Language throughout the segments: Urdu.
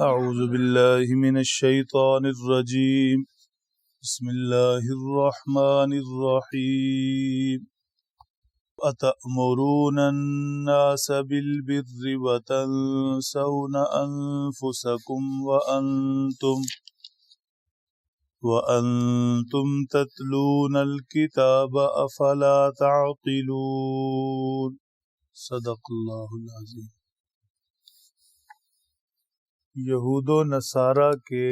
أعوذ بالله من الشيطان الرجيم. بسم الله الرحمن الرحيم. أتأمرون الناس بالبر وتنسون أنفسكم وأنتم وأنتم تتلون الكتاب أفلا تعقلون. صدق الله العظيم. یہود و نصارہ کے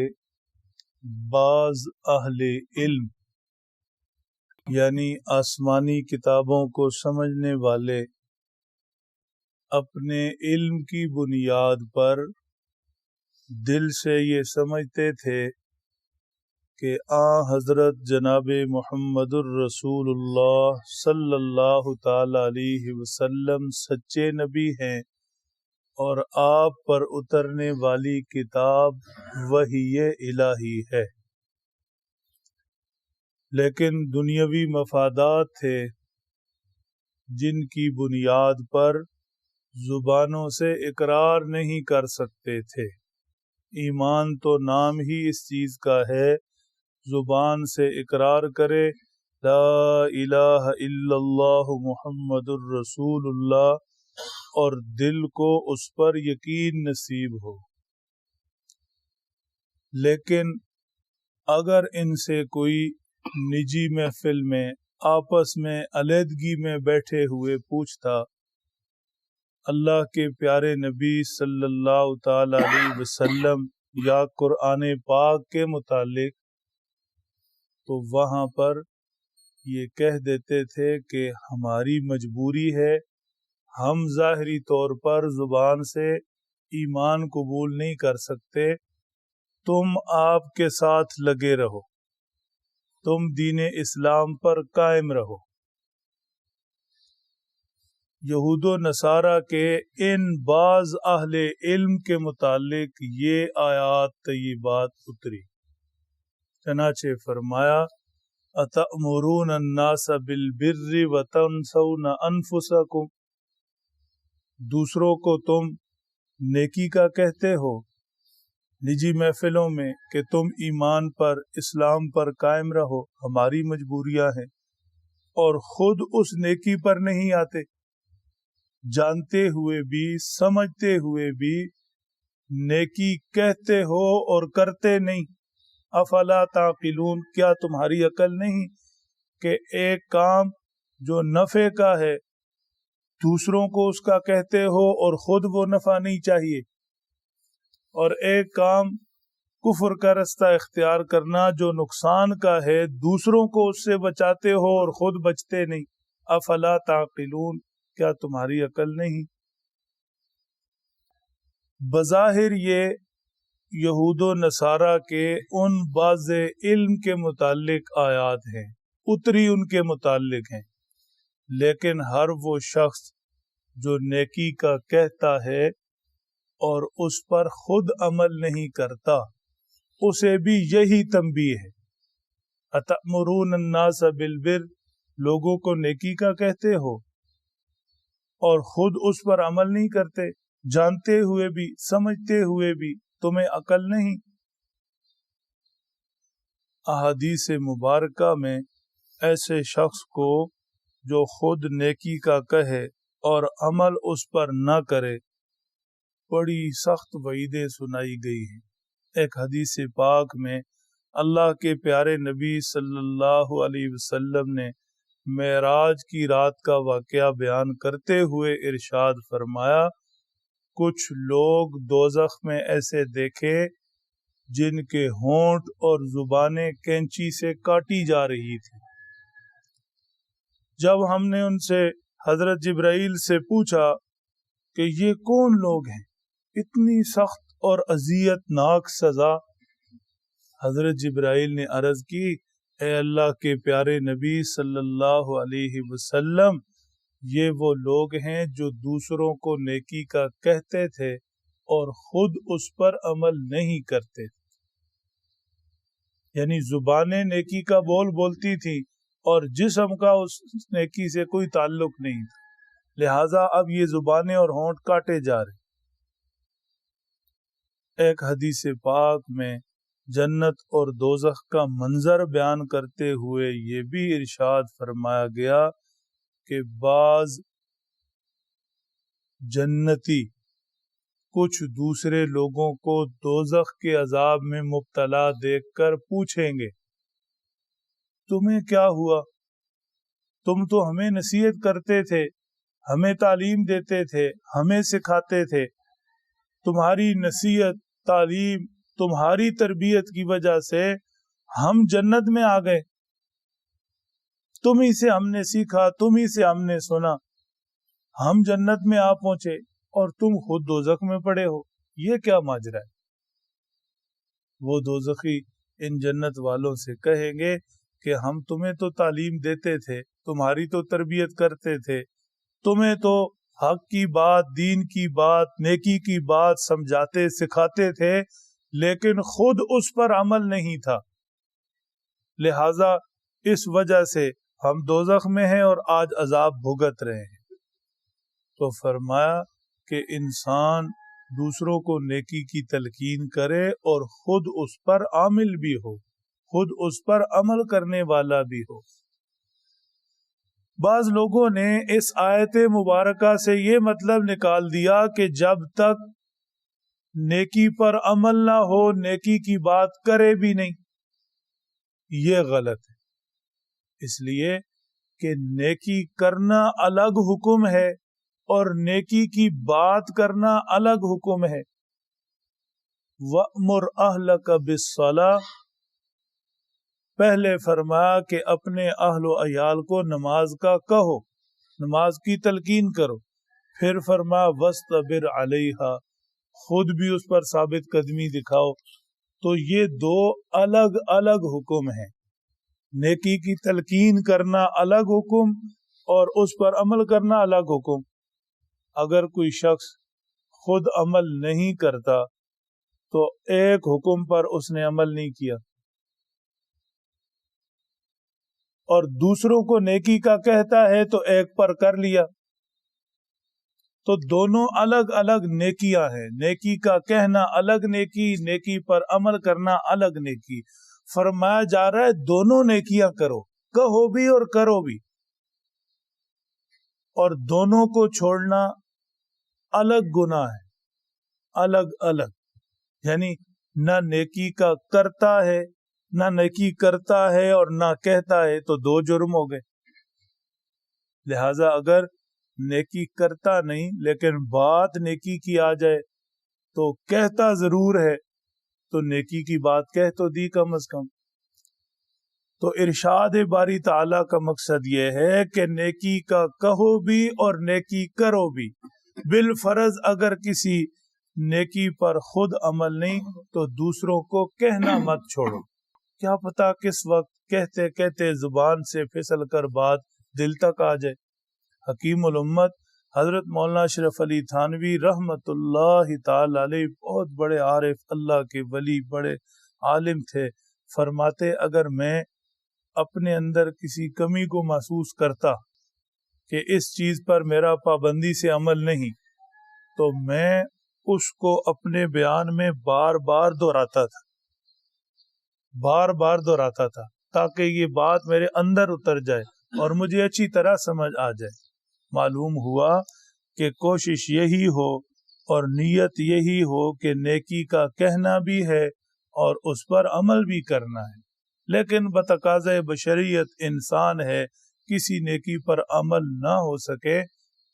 بعض اہل علم یعنی آسمانی کتابوں کو سمجھنے والے، اپنے علم کی بنیاد پر دل سے یہ سمجھتے تھے کہ آ حضرت جناب محمد الرسول اللہ صلی اللہ تعالی علیہ وسلم سچے نبی ہیں۔ اور آپ پر اترنے والی کتاب وہی الہی ہے۔ لیکن دنیاوی مفادات تھے جن کی بنیاد پر زبانوں سے اقرار نہیں کر سکتے تھے۔ ایمان تو نام ہی اس چیز کا ہے، زبان سے اقرار کرے۔ لا الہ الا اللہ محمد الرسول اللہ۔ اور دل کو اس پر یقین نصیب ہو۔ لیکن اگر ان سے کوئی نجی محفل میں آپس میں علیحدگی میں بیٹھے ہوئے پوچھتا، اللہ کے پیارے نبی صلی اللہ تعالی علیہ وسلم یا قرآن پاک کے متعلق، تو وہاں پر یہ کہہ دیتے تھے کہ ہماری مجبوری ہے ہم ظاہری طور پر زبان سے ایمان قبول نہیں کر سکتے۔ تم آپ کے ساتھ لگے رہو۔ تم دین اسلام پر قائم رہو۔ یہود و نصارہ کے ان بعض اہل علم کے متعلق یہ آیات طیبات اتری۔ چنانچہ فرمایا، اتأمرون الناس بالبر وتنسون انفسکم؟ دوسروں کو تم نیکی کا کہتے ہو۔ نجی محفلوں میں کہ تم ایمان پر، اسلام پر قائم رہو، ہماری مجبوریاں ہیں۔ اور خود اس نیکی پر نہیں آتے۔ جانتے ہوئے بھی، سمجھتے ہوئے بھی نیکی کہتے ہو اور کرتے نہیں۔ افلا تعقلون، کیا تمہاری عقل نہیں کہ ایک کام جو نفع کا ہے دوسروں کو اس کا کہتے ہو اور خود وہ نفع نہیں چاہیے۔ اور ایک کام کفر کا رستہ اختیار کرنا جو نقصان کا ہے، دوسروں کو اس سے بچاتے ہو اور خود بچتے نہیں۔ افلا تعقلون، کیا تمہاری عقل نہیں؟ بظاہر یہ یہود و نصارہ کے ان باز علم کے متعلق آیات ہیں، اتری ان کے متعلق ہیں۔ لیکن ہر وہ شخص جو نیکی کا کہتا ہے اور اس پر خود عمل نہیں کرتا، اسے بھی یہی تنبیہ ہے۔ اتمرون الناس بالبر، لوگوں کو نیکی کا کہتے ہو اور خود اس پر عمل نہیں کرتے، جانتے ہوئے بھی، سمجھتے ہوئے بھی تمہیں عقل نہیں۔ احادیث مبارکہ میں ایسے شخص کو جو خود نیکی کا کہے اور عمل اس پر نہ کرے، بڑی سخت وعیدیں سنائی گئی ہیں۔ ایک حدیث پاک میں اللہ کے پیارے نبی صلی اللہ علیہ وسلم نے معراج کی رات کا واقعہ بیان کرتے ہوئے ارشاد فرمایا، کچھ لوگ دوزخ میں ایسے دیکھے جن کے ہونٹ اور زبانیں کینچی سے کاٹی جا رہی تھی جب ہم نے ان سے حضرت جبرائیل سے پوچھا کہ یہ کون لوگ ہیں؟ اتنی سخت اور اذیت ناک سزا۔ حضرت جبرائیل نے عرض کی، اے اللہ کے پیارے نبی صلی اللہ علیہ وسلم، یہ وہ لوگ ہیں جو دوسروں کو نیکی کا کہتے تھے اور خود اس پر عمل نہیں کرتے۔ یعنی زبانیں نیکی کا بول بولتی تھی اور جسم کا اس نیکی سے کوئی تعلق نہیں تھا۔ لہذا اب یہ زبانیں اور ہونٹ کاٹے جا رہے ایک حدیث پاک میں جنت اور دوزخ کا منظر بیان کرتے ہوئے یہ بھی ارشاد فرمایا گیا کہ بعض جنتی کچھ دوسرے لوگوں کو دوزخ کے عذاب میں مبتلا دیکھ کر پوچھیں گے۔ تمہیں کیا ہوا؟ تم تو ہمیں نصیحت کرتے تھے، ہمیں تعلیم دیتے تھے، ہمیں سکھاتے تھے۔ تمہاری نصیحت، تعلیم تمہاری تربیت کی وجہ سے ہم جنت میں آ گئے۔ تم ہی سے ہم نے سیکھا، تم ہی سے ہم نے سنا۔ ہم جنت میں آ پہنچے اور تم خود دوزخ میں پڑے ہو۔ یہ کیا ماجرا ہے؟ وہ دوزخی ان جنت والوں سے کہیں گے کہ ہم تمہیں تو تعلیم دیتے تھے، تمہاری تو تربیت کرتے تھے۔ تمہیں تو حق کی بات، دین کی بات، نیکی کی بات سمجھاتے، سکھاتے تھے، لیکن خود اس پر عمل نہیں تھا۔ لہذا اس وجہ سے ہم دوزخ میں ہیں اور آج عذاب بھگت رہے ہیں۔ تو فرمایا کہ انسان دوسروں کو نیکی کی تلقین کرے اور خود اس پر عامل بھی ہو۔ خود اس پر عمل کرنے والا بھی ہو۔ بعض لوگوں نے اس آیت مبارکہ سے یہ مطلب نکال دیا کہ جب تک نیکی پر عمل نہ ہو، نیکی کی بات کرے بھی نہیں۔ یہ غلط ہے۔ اس لیے کہ نیکی کرنا الگ حکم ہے اور نیکی کی بات کرنا الگ حکم ہے۔ وَأْمُرْ أَهْلَكَ بِالصَّلَاةِ پہلے فرمایا کہ اپنے اہل و عیال کو نماز کا کہو، نماز کی تلقین کرو۔ پھر فرمایا وسط بر علیہ خود بھی اس پر ثابت قدمی دکھاؤ۔ تو یہ دو الگ الگ حکم ہیں۔ نیکی کی تلقین کرنا الگ حکم اور اس پر عمل کرنا الگ حکم۔ اگر کوئی شخص خود عمل نہیں کرتا، تو ایک حکم پر اس نے عمل نہیں کیا۔ اور دوسروں کو نیکی کا کہتا ہے تو ایک پر کر لیا۔ تو دونوں الگ الگ نیکیاں ہیں۔ نیکی کا کہنا الگ نیکی نیکی پر عمل کرنا الگ نیکی۔ فرمایا جا رہا ہے دونوں نیکیاں کرو، کہو بھی اور کرو بھی۔ اور دونوں کو چھوڑنا الگ گنا ہے۔ الگ الگ یعنی نہ نیکی کا کرتا ہے نہ نیکی کرتا ہے اور نہ کہتا ہے تو دو جرم ہو گئے۔ لہذا اگر نیکی کرتا نہیں لیکن بات نیکی کی آ جائے تو کہتا ضرور ہے، تو نیکی کی بات کہہ تو دی کم از کم۔ تو ارشاد باری تعالی کا مقصد یہ ہے کہ نیکی کا کہو بھی اور نیکی کرو بھی۔ بالفرض اگر کسی نیکی پر خود عمل نہیں تو دوسروں کو کہنا مت چھوڑو۔ کیا پتا کس وقت کہتے کہتے زبان سے پھسل کر بات دل تک آ جائے۔ حکیم الامت حضرت مولانا اشرف علی تھانوی رحمت اللہ تعالی علیہ بہت بڑے عارف اللہ کے ولی، بڑے عالم تھے۔ فرماتے، اگر میں اپنے اندر کسی کمی کو محسوس کرتا کہ اس چیز پر میرا پابندی سے عمل نہیں، تو میں اس کو اپنے بیان میں بار بار دہراتا تھا۔ بار بار دہراتا تھا تاکہ یہ بات میرے اندر اتر جائے اور مجھے اچھی طرح سمجھ آ جائے۔ معلوم ہوا کہ کوشش یہی ہو اور نیت یہی ہو کہ نیکی کا کہنا بھی ہے اور اس پر عمل بھی کرنا ہے۔ لیکن بتقاض بشریت انسان ہے، کسی نیکی پر عمل نہ ہو سکے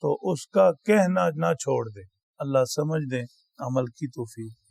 تو اس کا کہنا نہ چھوڑ دے۔ اللہ سمجھ دے عمل کی توفیق۔